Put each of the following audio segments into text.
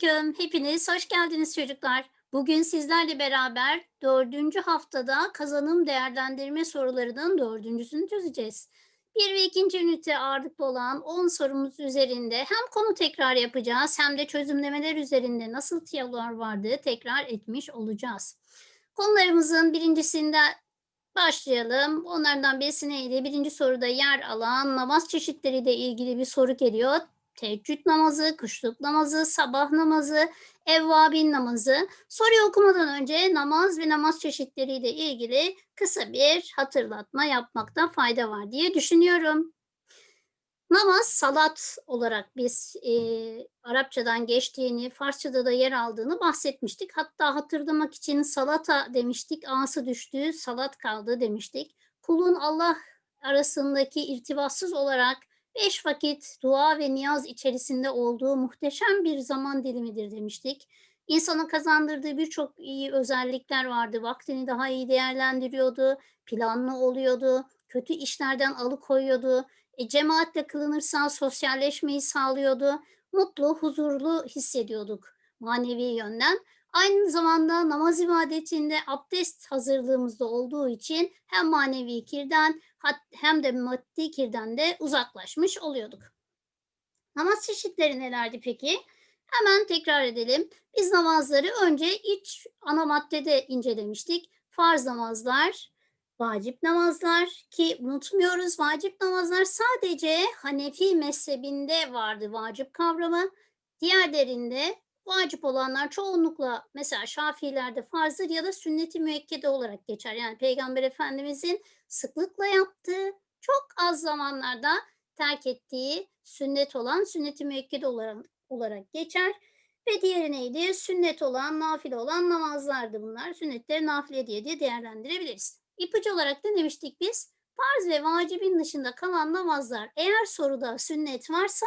Selamünaleyküm. Hepiniz hoş geldiniz çocuklar. Bugün sizlerle beraber dördüncü haftada kazanım değerlendirme sorularının dördüncüsünü çözeceğiz. Bir ve ikinci ünite ağırlıklı olan 10 sorumuz üzerinde hem konu tekrar yapacağız hem de çözümlemeler üzerinde nasıl tiyolar vardı tekrar etmiş olacağız. Konularımızın birincisinde başlayalım. Onlardan birisi neydi? Birinci soruda yer alan namaz çeşitleriyle ilgili bir soru geliyor teheccüd namazı, kuşluk namazı, sabah namazı, evvabin namazı. Soruyu okumadan önce namaz ve namaz çeşitleriyle ilgili kısa bir hatırlatma yapmakta fayda var diye düşünüyorum. Namaz salat olarak biz e, Arapçadan geçtiğini, Farsçada da yer aldığını bahsetmiştik. Hatta hatırlamak için salata demiştik, ası düştü, salat kaldı demiştik. Kulun Allah arasındaki irtibatsız olarak beş vakit dua ve niyaz içerisinde olduğu muhteşem bir zaman dilimidir demiştik. İnsana kazandırdığı birçok iyi özellikler vardı. Vaktini daha iyi değerlendiriyordu, planlı oluyordu, kötü işlerden alıkoyuyordu. E, cemaatle kılınırsa sosyalleşmeyi sağlıyordu. Mutlu, huzurlu hissediyorduk manevi yönden. Aynı zamanda namaz ibadetinde abdest hazırlığımızda olduğu için hem manevi kirden hem de maddi kirden de uzaklaşmış oluyorduk. Namaz çeşitleri nelerdi peki? Hemen tekrar edelim. Biz namazları önce iç ana maddede incelemiştik. Farz namazlar, vacip namazlar ki unutmuyoruz vacip namazlar sadece Hanefi mezhebinde vardı vacip kavramı. Diğerlerinde vacip olanlar çoğunlukla mesela Şafiilerde farzdır ya da sünnet-i müekkede olarak geçer. Yani Peygamber Efendimizin sıklıkla yaptığı, çok az zamanlarda terk ettiği sünnet olan sünnet-i müekkede olarak, olarak geçer. Ve diğeri neydi? Sünnet olan, nafile olan namazlardı bunlar. Sünnetleri nafile diye de değerlendirebiliriz. İpucu olarak da demiştik biz? Farz ve vacibin dışında kalan namazlar eğer soruda sünnet varsa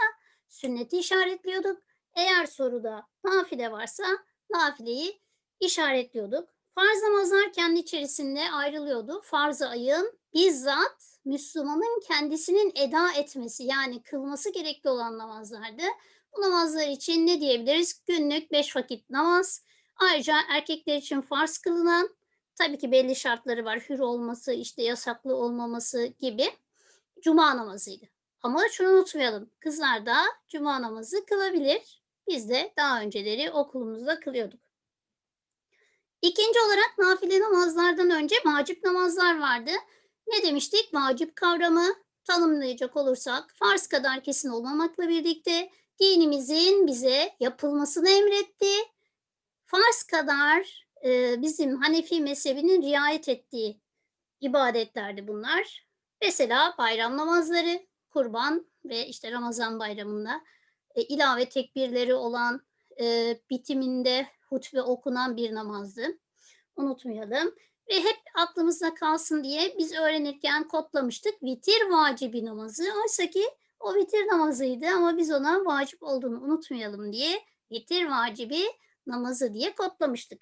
sünneti işaretliyorduk. Eğer soruda nafile varsa nafileyi işaretliyorduk. Farz namazlar kendi içerisinde ayrılıyordu. Farz-ı ayın bizzat Müslümanın kendisinin eda etmesi yani kılması gerekli olan namazlardı. Bu namazlar için ne diyebiliriz? Günlük beş vakit namaz. Ayrıca erkekler için farz kılınan, tabii ki belli şartları var. Hür olması, işte yasaklı olmaması gibi cuma namazıydı. Ama şunu unutmayalım. Kızlar da cuma namazı kılabilir. Biz de daha önceleri okulumuzda kılıyorduk. İkinci olarak nafile namazlardan önce vacip namazlar vardı. Ne demiştik? Vacip kavramı tanımlayacak olursak farz kadar kesin olmamakla birlikte dinimizin bize yapılmasını emretti. Farz kadar e, bizim Hanefi mezhebinin riayet ettiği ibadetlerdi bunlar. Mesela bayram namazları, kurban ve işte Ramazan bayramında e, ilave tekbirleri olan e, bitiminde hutbe okunan bir namazdı. Unutmayalım. Ve hep aklımızda kalsın diye biz öğrenirken kodlamıştık vitir vacibi namazı. Oysa ki o vitir namazıydı ama biz ona vacip olduğunu unutmayalım diye vitir vacibi namazı diye kodlamıştık.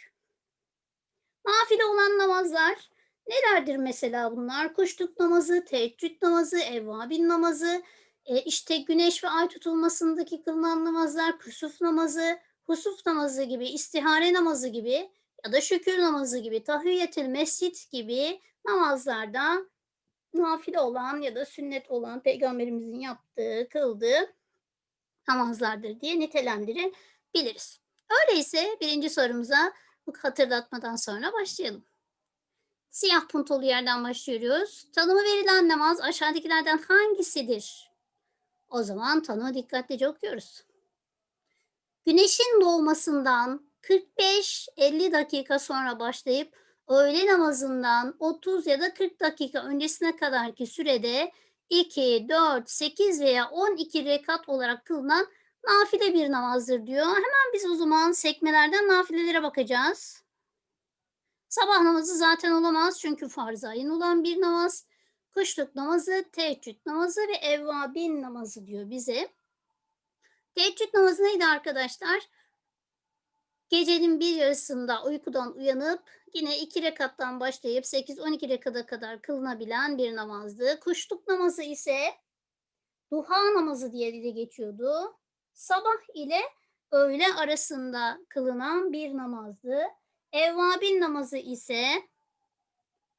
Nafile olan namazlar nelerdir mesela bunlar? Kuşluk namazı, teheccüd namazı, evvabin namazı, e, işte güneş ve ay tutulmasındaki kılınan namazlar, kusuf namazı, husuf namazı gibi, istihare namazı gibi ya da şükür namazı gibi, tahiyyetül mescit gibi namazlarda nafile olan ya da sünnet olan peygamberimizin yaptığı, kıldığı namazlardır diye nitelendirebiliriz. Öyleyse birinci sorumuza bu hatırlatmadan sonra başlayalım. Siyah puntolu yerden başlıyoruz. Tanımı verilen namaz aşağıdakilerden hangisidir? O zaman tanımı dikkatlice okuyoruz. Güneşin doğmasından 45-50 dakika sonra başlayıp öğle namazından 30 ya da 40 dakika öncesine kadarki sürede 2, 4, 8 veya 12 rekat olarak kılınan nafile bir namazdır diyor. Hemen biz o zaman sekmelerden nafilelere bakacağız. Sabah namazı zaten olamaz çünkü farz ayın olan bir namaz kuşluk namazı, teheccüd namazı ve evvabin namazı diyor bize. Teheccüd namazı neydi arkadaşlar? Gecenin bir yarısında uykudan uyanıp yine iki rekattan başlayıp 8-12 rekata kadar kılınabilen bir namazdı. Kuşluk namazı ise duha namazı diye de geçiyordu. Sabah ile öğle arasında kılınan bir namazdı. Evvabin namazı ise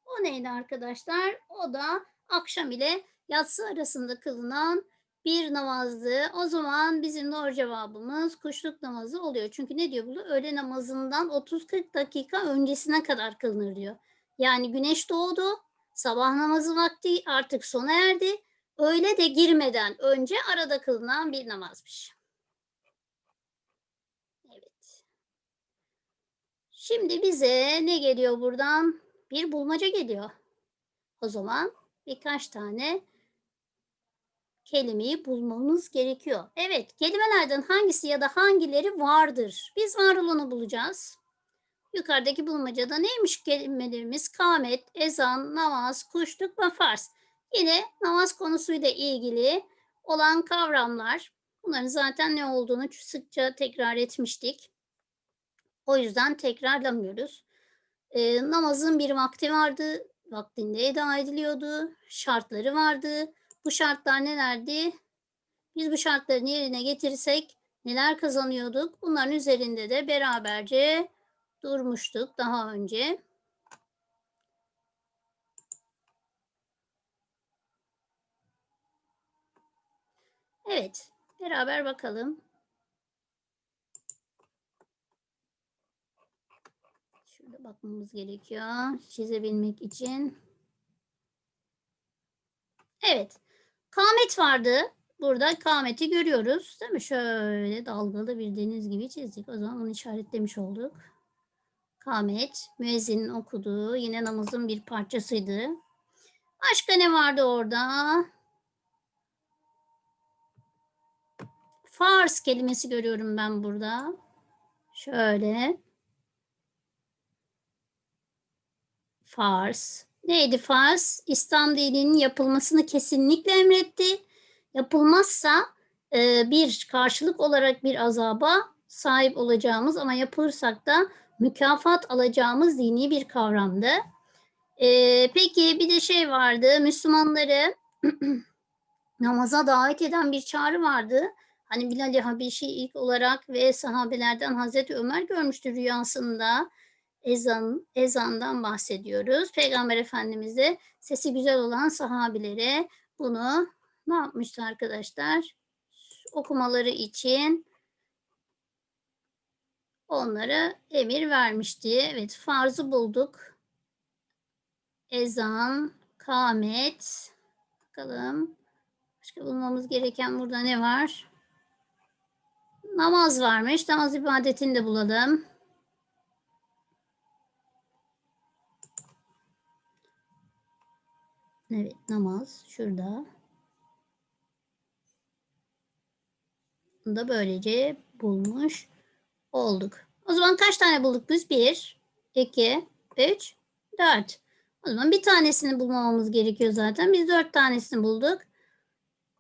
o neydi arkadaşlar? O da akşam ile yatsı arasında kılınan bir namazdı. O zaman bizim doğru cevabımız kuşluk namazı oluyor. Çünkü ne diyor bu? Öğle namazından 30-40 dakika öncesine kadar kılınır diyor. Yani güneş doğdu, sabah namazı vakti artık sona erdi. Öğle de girmeden önce arada kılınan bir namazmış. Evet. Şimdi bize ne geliyor buradan? Bir bulmaca geliyor. O zaman birkaç tane kelimeyi bulmamız gerekiyor. Evet, kelimelerden hangisi ya da hangileri vardır? Biz var olanı bulacağız. Yukarıdaki bulmacada neymiş kelimelerimiz? Kamet, ezan, namaz, kuşluk ve farz. Yine namaz konusuyla ilgili olan kavramlar. Bunların zaten ne olduğunu sıkça tekrar etmiştik. O yüzden tekrarlamıyoruz. Ee, namazın bir vakti vardı, vaktinde eda ediliyordu, şartları vardı. Bu şartlar nelerdi? Biz bu şartları yerine getirirsek neler kazanıyorduk? Bunların üzerinde de beraberce durmuştuk daha önce. Evet, beraber bakalım. Şurada bakmamız gerekiyor çizebilmek için. Evet, kamet vardı. Burada kameti görüyoruz değil mi? Şöyle dalgalı bir deniz gibi çizdik. O zaman onu işaretlemiş olduk. Kamet, müezzinin okuduğu yine namazın bir parçasıydı. Başka ne vardı orada? Fars kelimesi görüyorum ben burada. Şöyle. Fars. Neydi Fars? İslam dininin yapılmasını kesinlikle emretti. Yapılmazsa e, bir karşılık olarak bir azaba sahip olacağımız ama yapılırsak da mükafat alacağımız dini bir kavramdı. Ee, peki bir de şey vardı, Müslümanları namaza davet eden bir çağrı vardı. Hani Bilal-i Habeşi ilk olarak ve sahabelerden Hazreti Ömer görmüştü rüyasında. Ezan, ezandan bahsediyoruz. Peygamber Efendimiz de sesi güzel olan sahabilere bunu ne yapmıştı arkadaşlar? Okumaları için onlara emir vermişti. Evet farzı bulduk. Ezan, kamet. Bakalım. Başka bulmamız gereken burada ne var? Namaz varmış. Namaz ibadetini de bulalım. Evet namaz şurada. Bunu da böylece bulmuş olduk. O zaman kaç tane bulduk biz? 1, 2, 3, 4. O zaman bir tanesini bulmamamız gerekiyor zaten. Biz 4 tanesini bulduk.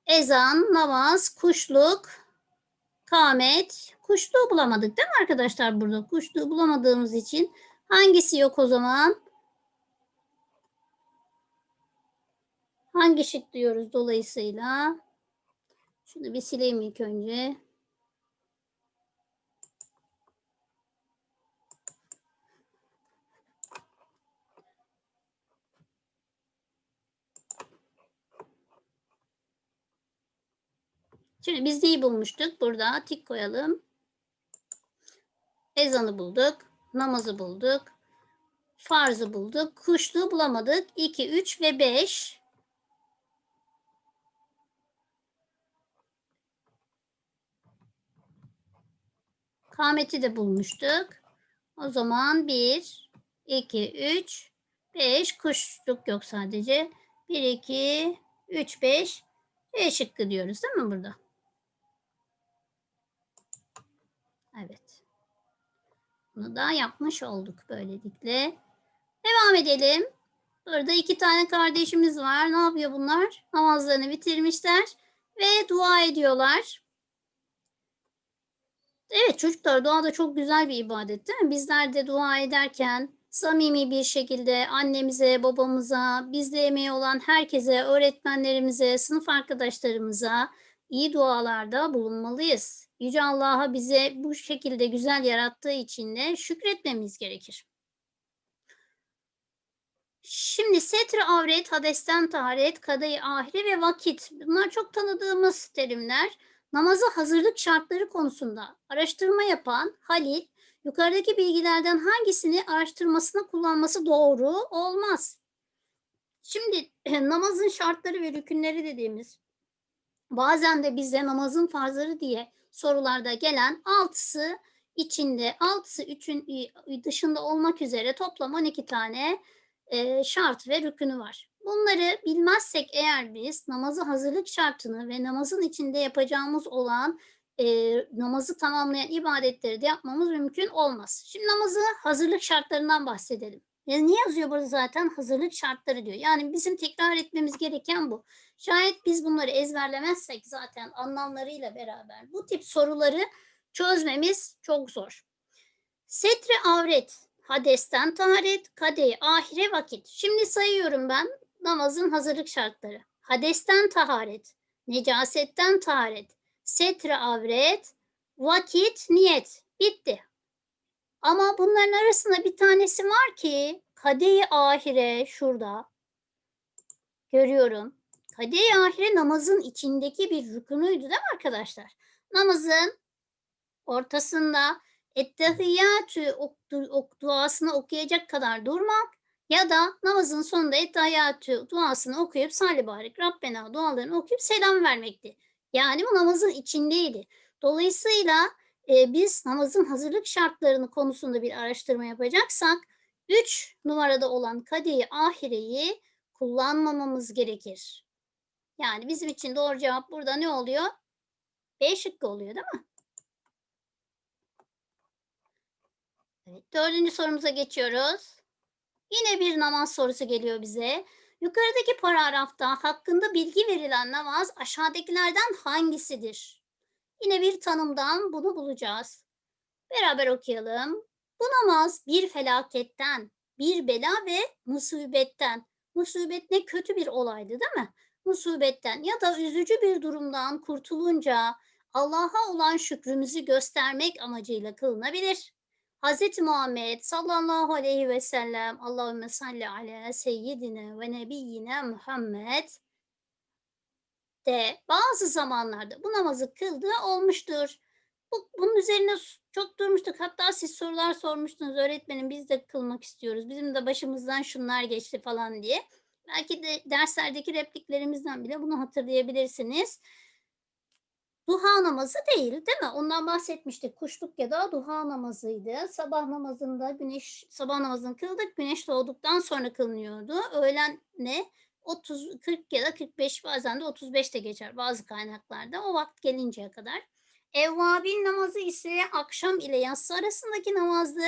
Ezan, namaz, kuşluk, kamet. Kuşluğu bulamadık değil mi arkadaşlar burada? Kuşluğu bulamadığımız için hangisi yok o zaman? Hangi şık diyoruz dolayısıyla? Şunu bir sileyim ilk önce. Şimdi biz neyi bulmuştuk? Burada tik koyalım. Ezanı bulduk. Namazı bulduk. Farzı bulduk. Kuşluğu bulamadık. 2, 3 ve 5. Kameti de bulmuştuk. O zaman 1, 2, 3, 5. Kuşluk yok sadece. 1, 2, 3, 5. E şıkkı diyoruz değil mi burada? Evet. Bunu da yapmış olduk böylelikle. Devam edelim. Burada iki tane kardeşimiz var. Ne yapıyor bunlar? Namazlarını bitirmişler ve dua ediyorlar. Evet çocuklar dua da çok güzel bir ibadet değil mi? Bizler de dua ederken samimi bir şekilde annemize, babamıza, bizde emeği olan herkese, öğretmenlerimize, sınıf arkadaşlarımıza iyi dualarda bulunmalıyız. Yüce Allah'a bize bu şekilde güzel yarattığı için de şükretmemiz gerekir. Şimdi setre avret, hadesten taharet, kadayı ahire ve vakit. Bunlar çok tanıdığımız terimler. Namaza hazırlık şartları konusunda araştırma yapan Halil, yukarıdaki bilgilerden hangisini araştırmasına kullanması doğru olmaz. Şimdi namazın şartları ve rükünleri dediğimiz bazen de bize namazın farzları diye sorularda gelen altısı içinde altısı üçün dışında olmak üzere toplam 12 tane e, şart ve rükünü var. Bunları bilmezsek eğer biz namazı hazırlık şartını ve namazın içinde yapacağımız olan e, namazı tamamlayan ibadetleri de yapmamız mümkün olmaz. Şimdi namazı hazırlık şartlarından bahsedelim. Yani niye yazıyor burada zaten hazırlık şartları diyor. Yani bizim tekrar etmemiz gereken bu. Şayet biz bunları ezberlemezsek zaten anlamlarıyla beraber bu tip soruları çözmemiz çok zor. Setre avret, hadesten taharet, kadeyi ahire vakit. Şimdi sayıyorum ben namazın hazırlık şartları. Hadesten taharet, necasetten taharet, setre avret, vakit, niyet. Bitti. Ama bunların arasında bir tanesi var ki kadeyi ahire şurada görüyorum. Kadeyi ahire namazın içindeki bir rükunuydu değil mi arkadaşlar? Namazın ortasında ettehiyyatü duasını okuyacak kadar durmak ya da namazın sonunda ettehiyyatü duasını okuyup salli barik Rabbena dualarını okuyup selam vermekti. Yani bu namazın içindeydi. Dolayısıyla e, biz namazın hazırlık şartlarını konusunda bir araştırma yapacaksak 3 numarada olan kadeyi ahireyi kullanmamamız gerekir. Yani bizim için doğru cevap burada ne oluyor? B şıkkı oluyor değil mi? Evet, dördüncü sorumuza geçiyoruz. Yine bir namaz sorusu geliyor bize. Yukarıdaki paragrafta hakkında bilgi verilen namaz aşağıdakilerden hangisidir? Yine bir tanımdan bunu bulacağız. Beraber okuyalım. Bu namaz bir felaketten, bir bela ve musibetten. Musibet ne kötü bir olaydı değil mi? Musibetten ya da üzücü bir durumdan kurtulunca Allah'a olan şükrümüzü göstermek amacıyla kılınabilir. Hz. Muhammed sallallahu aleyhi ve sellem Allahümme salli ala seyyidine ve nebiyyine Muhammed de bazı zamanlarda bu namazı kıldığı olmuştur. Bu, bunun üzerine çok durmuştuk. Hatta siz sorular sormuştunuz öğretmenim biz de kılmak istiyoruz. Bizim de başımızdan şunlar geçti falan diye. Belki de derslerdeki repliklerimizden bile bunu hatırlayabilirsiniz. Duha namazı değil değil mi? Ondan bahsetmiştik. Kuşluk ya da duha namazıydı. Sabah namazında güneş sabah namazını kıldık. Güneş doğduktan sonra kılınıyordu. Öğlen ne? 30 40 ya da 45 bazen de 35 de geçer bazı kaynaklarda. O vakit gelinceye kadar. Evvabin namazı ise akşam ile yatsı arasındaki namazdı.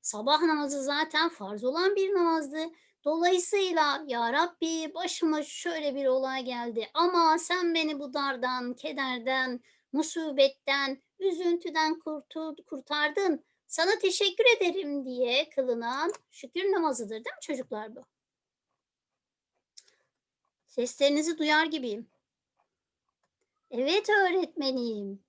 Sabah namazı zaten farz olan bir namazdı. Dolayısıyla ya Rabbi başıma şöyle bir olay geldi ama sen beni bu dardan, kederden, musibetten, üzüntüden kurtul, kurtardın. Sana teşekkür ederim diye kılınan şükür namazıdır değil mi çocuklar bu? Seslerinizi duyar gibiyim. Evet öğretmenim.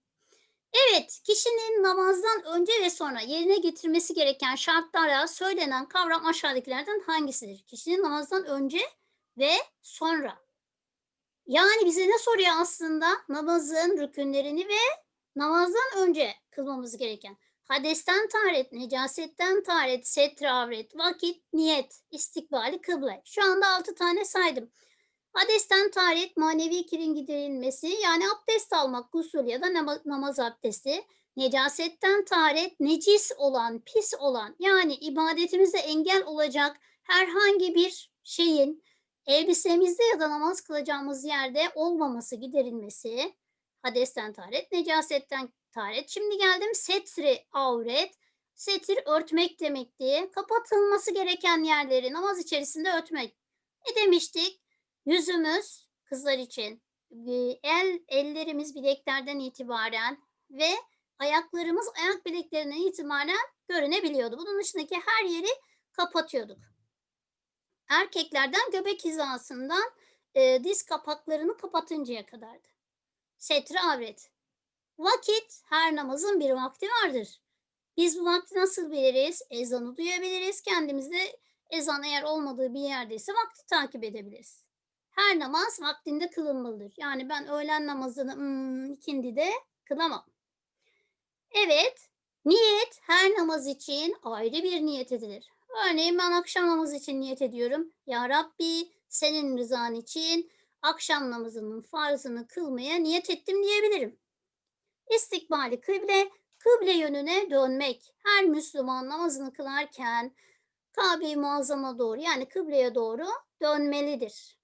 Evet, kişinin namazdan önce ve sonra yerine getirmesi gereken şartlara söylenen kavram aşağıdakilerden hangisidir? Kişinin namazdan önce ve sonra. Yani bize ne soruyor aslında? Namazın rükünlerini ve namazdan önce kılmamız gereken. Hadesten taharet, necasetten taharet, setre avret, vakit, niyet, istikbali, kıble. Şu anda altı tane saydım. Hadesten taharet manevi kirin giderilmesi yani abdest almak gusül ya da namaz, abdesti. Necasetten taharet necis olan, pis olan yani ibadetimize engel olacak herhangi bir şeyin elbisemizde ya da namaz kılacağımız yerde olmaması giderilmesi. Hadesten taharet, necasetten taharet. Şimdi geldim setri avret. Setir örtmek demekti. Kapatılması gereken yerleri namaz içerisinde örtmek. Ne demiştik? Yüzümüz kızlar için el ellerimiz bileklerden itibaren ve ayaklarımız ayak bileklerinden itibaren görünebiliyordu. Bunun dışındaki her yeri kapatıyorduk. Erkeklerden göbek hizasından e, diz kapaklarını kapatıncaya kadardı. Setre avret. Vakit her namazın bir vakti vardır. Biz bu vakti nasıl biliriz? Ezanı duyabiliriz. Kendimizde ezan eğer olmadığı bir yerdeyse vakti takip edebiliriz. Her namaz vaktinde kılınmalıdır. Yani ben öğlen namazını hmm, ikindide kılamam. Evet, niyet her namaz için ayrı bir niyet edilir. Örneğin ben akşam namazı için niyet ediyorum. Ya Rabbi senin rızan için akşam namazının farzını kılmaya niyet ettim diyebilirim. İstikbali kıble, kıble yönüne dönmek. Her Müslüman namazını kılarken Kabe-i Muazzam'a doğru yani kıbleye doğru dönmelidir.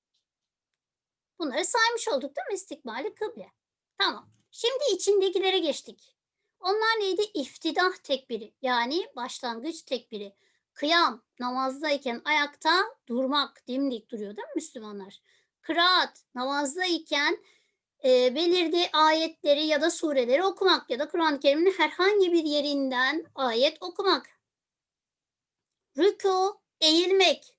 Bunları saymış olduk değil mi? İstikbali kıble. Tamam. Şimdi içindekilere geçtik. Onlar neydi? İftidah tekbiri yani başlangıç tekbiri. Kıyam namazdayken ayakta durmak dimdik duruyor değil mi Müslümanlar? Kıraat namazdayken e, belirli ayetleri ya da sureleri okumak ya da Kur'an-ı Kerim'in herhangi bir yerinden ayet okumak. Rüku eğilmek.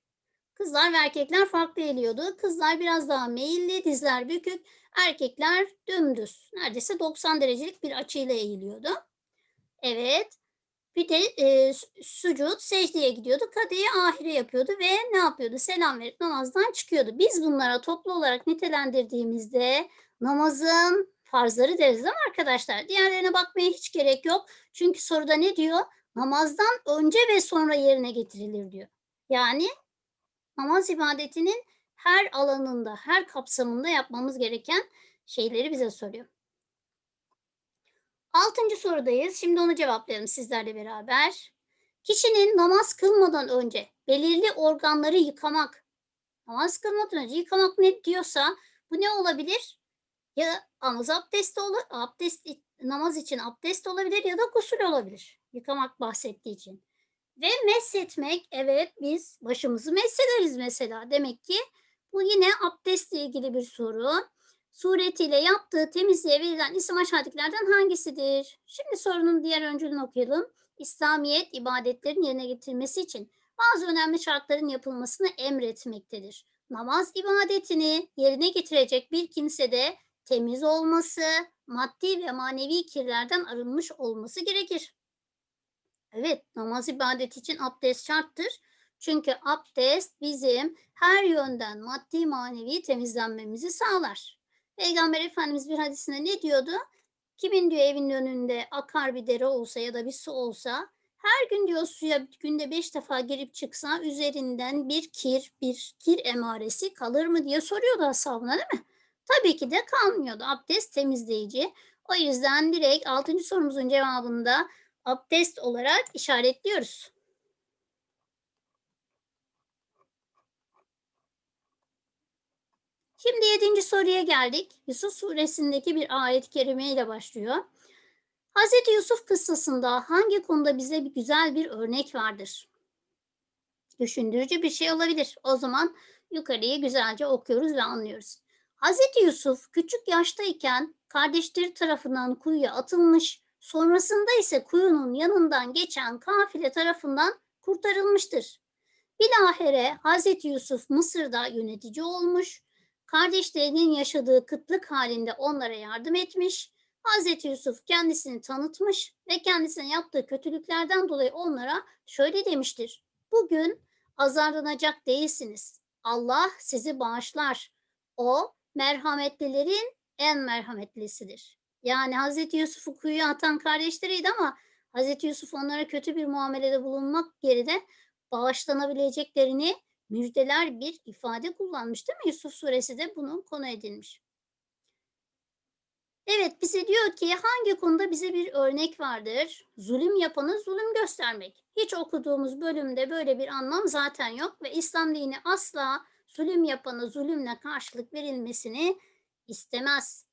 Kızlar ve erkekler farklı eğiliyordu. Kızlar biraz daha meyilli, dizler bükük. Erkekler dümdüz. Neredeyse 90 derecelik bir açıyla eğiliyordu. Evet. Bir de e, sucud secdeye gidiyordu. Kadeyi ahire yapıyordu ve ne yapıyordu? Selam verip namazdan çıkıyordu. Biz bunlara toplu olarak nitelendirdiğimizde namazın farzları deriz mi arkadaşlar? Diğerlerine bakmaya hiç gerek yok. Çünkü soruda ne diyor? Namazdan önce ve sonra yerine getirilir diyor. Yani namaz ibadetinin her alanında, her kapsamında yapmamız gereken şeyleri bize soruyor. Altıncı sorudayız. Şimdi onu cevaplayalım sizlerle beraber. Kişinin namaz kılmadan önce belirli organları yıkamak. Namaz kılmadan önce yıkamak ne diyorsa bu ne olabilir? Ya namaz abdesti olur, abdest namaz için abdest olabilir ya da gusül olabilir. Yıkamak bahsettiği için. Ve mesletmek, evet biz başımızı mesederiz mesela. Demek ki bu yine abdestle ilgili bir soru. Suretiyle yaptığı temizliğe verilen isim aşağıdakilerden hangisidir? Şimdi sorunun diğer öncülünü okuyalım. İslamiyet ibadetlerin yerine getirilmesi için bazı önemli şartların yapılmasını emretmektedir. Namaz ibadetini yerine getirecek bir kimsede temiz olması, maddi ve manevi kirlerden arınmış olması gerekir. Evet, namaz ibadeti için abdest şarttır. Çünkü abdest bizim her yönden maddi manevi temizlenmemizi sağlar. Peygamber Efendimiz bir hadisinde ne diyordu? Kimin diyor evinin önünde akar bir dere olsa ya da bir su olsa her gün diyor suya günde beş defa girip çıksa üzerinden bir kir, bir kir emaresi kalır mı diye soruyordu ashabına değil mi? Tabii ki de kalmıyordu. Abdest temizleyici. O yüzden direkt 6. sorumuzun cevabında abdest olarak işaretliyoruz. Şimdi yedinci soruya geldik. Yusuf suresindeki bir ayet-i kerime ile başlıyor. Hazreti Yusuf kıssasında hangi konuda bize bir güzel bir örnek vardır? Düşündürücü bir şey olabilir. O zaman yukarıyı güzelce okuyoruz ve anlıyoruz. Hazreti Yusuf küçük yaştayken kardeşleri tarafından kuyuya atılmış, sonrasında ise kuyunun yanından geçen kafile tarafından kurtarılmıştır. Bilahare Hazreti Yusuf Mısır'da yönetici olmuş, kardeşlerinin yaşadığı kıtlık halinde onlara yardım etmiş, Hazreti Yusuf kendisini tanıtmış ve kendisine yaptığı kötülüklerden dolayı onlara şöyle demiştir. Bugün azarlanacak değilsiniz. Allah sizi bağışlar. O merhametlilerin en merhametlisidir. Yani Hazreti Yusuf'u kuyuya atan kardeşleriydi ama Hazreti Yusuf onlara kötü bir muamelede bulunmak yerine bağışlanabileceklerini müjdeler bir ifade kullanmış değil mi? Yusuf suresi de bunu konu edilmiş. Evet bize diyor ki hangi konuda bize bir örnek vardır? Zulüm yapanı zulüm göstermek. Hiç okuduğumuz bölümde böyle bir anlam zaten yok ve İslam dini asla zulüm yapana zulümle karşılık verilmesini istemez.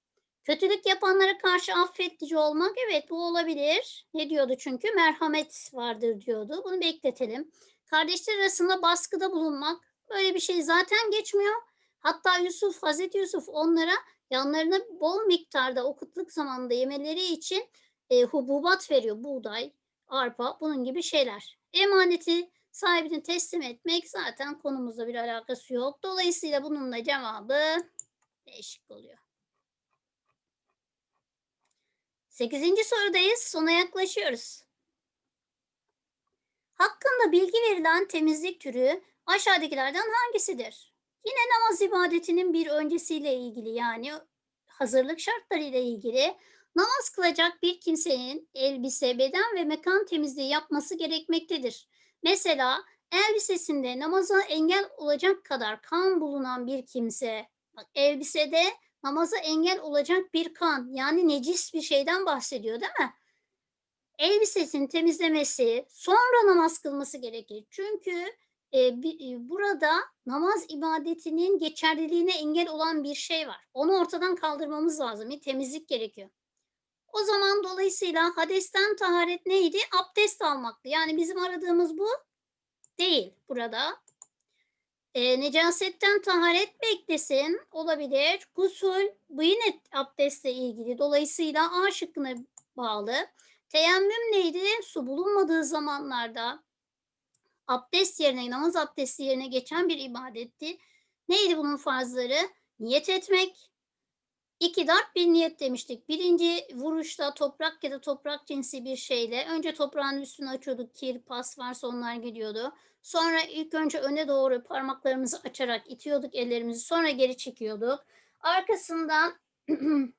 Kötülük yapanlara karşı affedici olmak evet bu olabilir. Ne diyordu çünkü merhamet vardır diyordu. Bunu bekletelim. Kardeşler arasında baskıda bulunmak böyle bir şey zaten geçmiyor. Hatta Yusuf, Hazreti Yusuf onlara yanlarına bol miktarda o kıtlık zamanında yemeleri için e, hububat veriyor. Buğday, arpa bunun gibi şeyler. Emaneti sahibini teslim etmek zaten konumuzla bir alakası yok. Dolayısıyla bunun da cevabı değişik oluyor. Sekizinci sorudayız. Sona yaklaşıyoruz. Hakkında bilgi verilen temizlik türü aşağıdakilerden hangisidir? Yine namaz ibadetinin bir öncesiyle ilgili yani hazırlık şartlarıyla ilgili namaz kılacak bir kimsenin elbise, beden ve mekan temizliği yapması gerekmektedir. Mesela elbisesinde namaza engel olacak kadar kan bulunan bir kimse, bak elbisede namaza engel olacak bir kan yani necis bir şeyden bahsediyor değil mi? Elbisesini temizlemesi, sonra namaz kılması gerekir. Çünkü e, e, burada namaz ibadetinin geçerliliğine engel olan bir şey var. Onu ortadan kaldırmamız lazım. Bir temizlik gerekiyor. O zaman dolayısıyla hadesten taharet neydi? Abdest almaktı. Yani bizim aradığımız bu değil burada. E, necasetten taharet beklesin olabilir. Gusül bu yine abdestle ilgili. Dolayısıyla A şıkkına bağlı. Teyemmüm neydi? Su bulunmadığı zamanlarda abdest yerine, namaz abdesti yerine geçen bir ibadetti. Neydi bunun farzları? Niyet etmek. İki dart bir niyet demiştik. Birinci vuruşta toprak ya da toprak cinsi bir şeyle önce toprağın üstünü açıyorduk. Kir, pas varsa onlar gidiyordu. Sonra ilk önce öne doğru parmaklarımızı açarak itiyorduk ellerimizi. Sonra geri çekiyorduk. Arkasından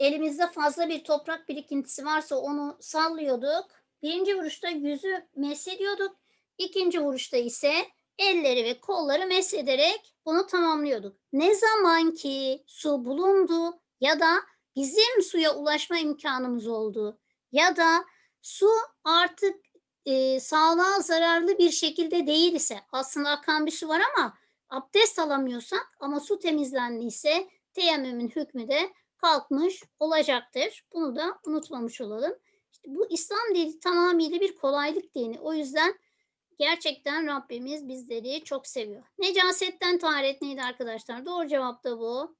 elimizde fazla bir toprak birikintisi varsa onu sallıyorduk. Birinci vuruşta yüzü mesediyorduk. İkinci vuruşta ise elleri ve kolları mesederek bunu tamamlıyorduk. Ne zaman ki su bulundu ya da bizim suya ulaşma imkanımız oldu ya da su artık e, sağlığa zararlı bir şekilde değil ise aslında akan bir su var ama abdest alamıyorsak ama su temizlendiyse teyemmümün hükmü de kalkmış olacaktır. Bunu da unutmamış olalım. İşte bu İslam dini tamamıyla bir kolaylık dini. O yüzden gerçekten Rabbimiz bizleri çok seviyor. Necasetten taharet neydi arkadaşlar? Doğru cevap da bu.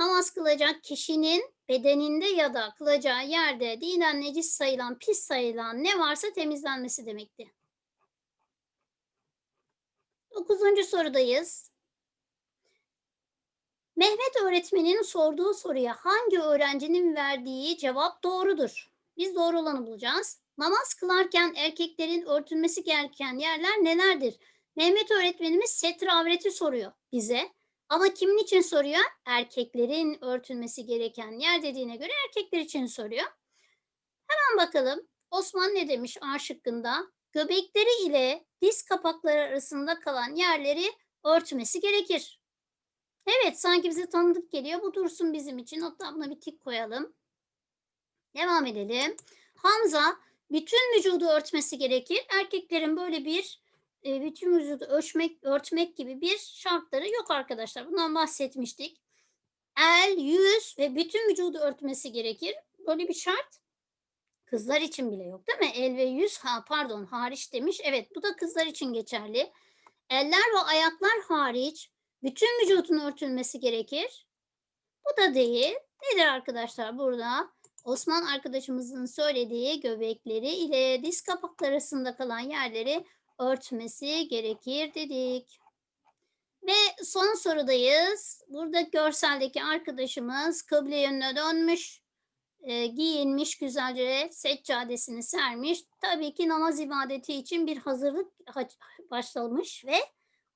Namaz kılacak kişinin bedeninde ya da kılacağı yerde dinen necis sayılan, pis sayılan ne varsa temizlenmesi demekti. Dokuzuncu sorudayız. Mehmet öğretmenin sorduğu soruya hangi öğrencinin verdiği cevap doğrudur? Biz doğru olanı bulacağız. Namaz kılarken erkeklerin örtülmesi gereken yerler nelerdir? Mehmet öğretmenimiz setre avreti soruyor bize. Ama kimin için soruyor? Erkeklerin örtülmesi gereken yer dediğine göre erkekler için soruyor. Hemen bakalım Osman ne demiş A şıkkında? Göbekleri ile diz kapakları arasında kalan yerleri örtmesi gerekir. Evet sanki bize tanıdık geliyor. Bu dursun bizim için. Hatta buna bir tik koyalım. Devam edelim. Hamza bütün vücudu örtmesi gerekir. Erkeklerin böyle bir e, bütün vücudu ölçmek, örtmek gibi bir şartları yok arkadaşlar. Bundan bahsetmiştik. El, yüz ve bütün vücudu örtmesi gerekir. Böyle bir şart kızlar için bile yok değil mi? El ve yüz ha pardon hariç demiş. Evet bu da kızlar için geçerli. Eller ve ayaklar hariç bütün vücudun örtülmesi gerekir. Bu da değil. Nedir arkadaşlar burada? Osman arkadaşımızın söylediği göbekleri ile diz kapakları arasında kalan yerleri örtmesi gerekir dedik. Ve son sorudayız. Burada görseldeki arkadaşımız kıble yönüne dönmüş, e, giyinmiş güzelce seccadesini sermiş. Tabii ki namaz ibadeti için bir hazırlık ha- başlamış ve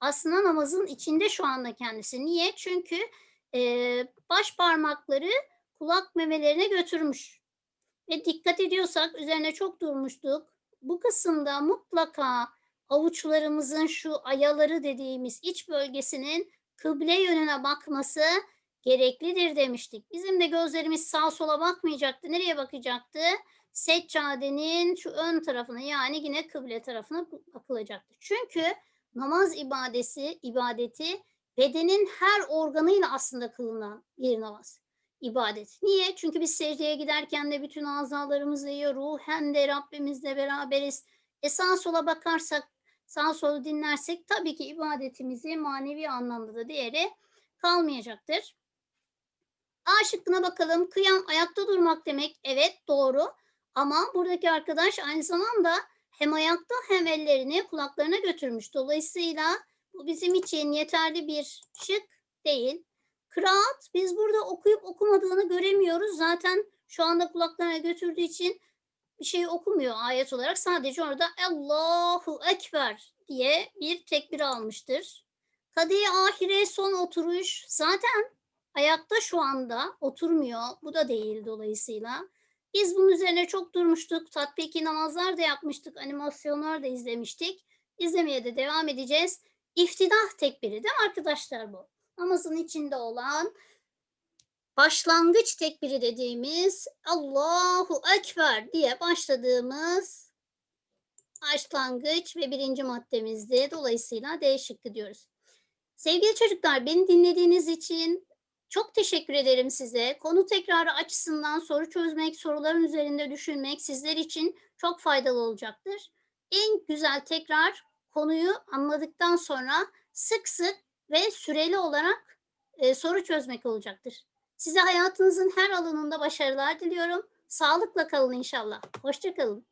aslında namazın içinde şu anda kendisi. Niye? Çünkü e, baş parmakları kulak memelerine götürmüş. Ve dikkat ediyorsak üzerine çok durmuştuk. Bu kısımda mutlaka avuçlarımızın şu ayaları dediğimiz iç bölgesinin kıble yönüne bakması gereklidir demiştik. Bizim de gözlerimiz sağa sola bakmayacaktı. Nereye bakacaktı? Seccadenin şu ön tarafına yani yine kıble tarafına bakılacaktı. Çünkü namaz ibadesi, ibadeti bedenin her organıyla aslında kılınan bir namaz ibadet. Niye? Çünkü biz secdeye giderken de bütün azalarımız yiyor. Ruhen de Rabbimizle beraberiz. E sola bakarsak, sağa sola dinlersek tabii ki ibadetimizi manevi anlamda da değeri kalmayacaktır. A şıkkına bakalım. Kıyam ayakta durmak demek. Evet doğru. Ama buradaki arkadaş aynı zamanda hem ayakta hem ellerini kulaklarına götürmüş. Dolayısıyla bu bizim için yeterli bir şık değil. Kıraat biz burada okuyup okumadığını göremiyoruz. Zaten şu anda kulaklarına götürdüğü için bir şey okumuyor ayet olarak. Sadece orada Allahu Ekber diye bir tekbir almıştır. Kadiye ahire son oturuş zaten ayakta şu anda oturmuyor. Bu da değil dolayısıyla. Biz bunun üzerine çok durmuştuk. Tatbiki namazlar da yapmıştık. Animasyonlar da izlemiştik. İzlemeye de devam edeceğiz. İftidah tekbiri de arkadaşlar bu. Namazın içinde olan başlangıç tekbiri dediğimiz Allahu Ekber diye başladığımız başlangıç ve birinci maddemizdi. Dolayısıyla D şıkkı diyoruz. Sevgili çocuklar beni dinlediğiniz için çok teşekkür ederim size. Konu tekrarı açısından soru çözmek, soruların üzerinde düşünmek sizler için çok faydalı olacaktır. En güzel tekrar konuyu anladıktan sonra sık sık ve süreli olarak e, soru çözmek olacaktır. Size hayatınızın her alanında başarılar diliyorum. Sağlıkla kalın inşallah. Hoşçakalın.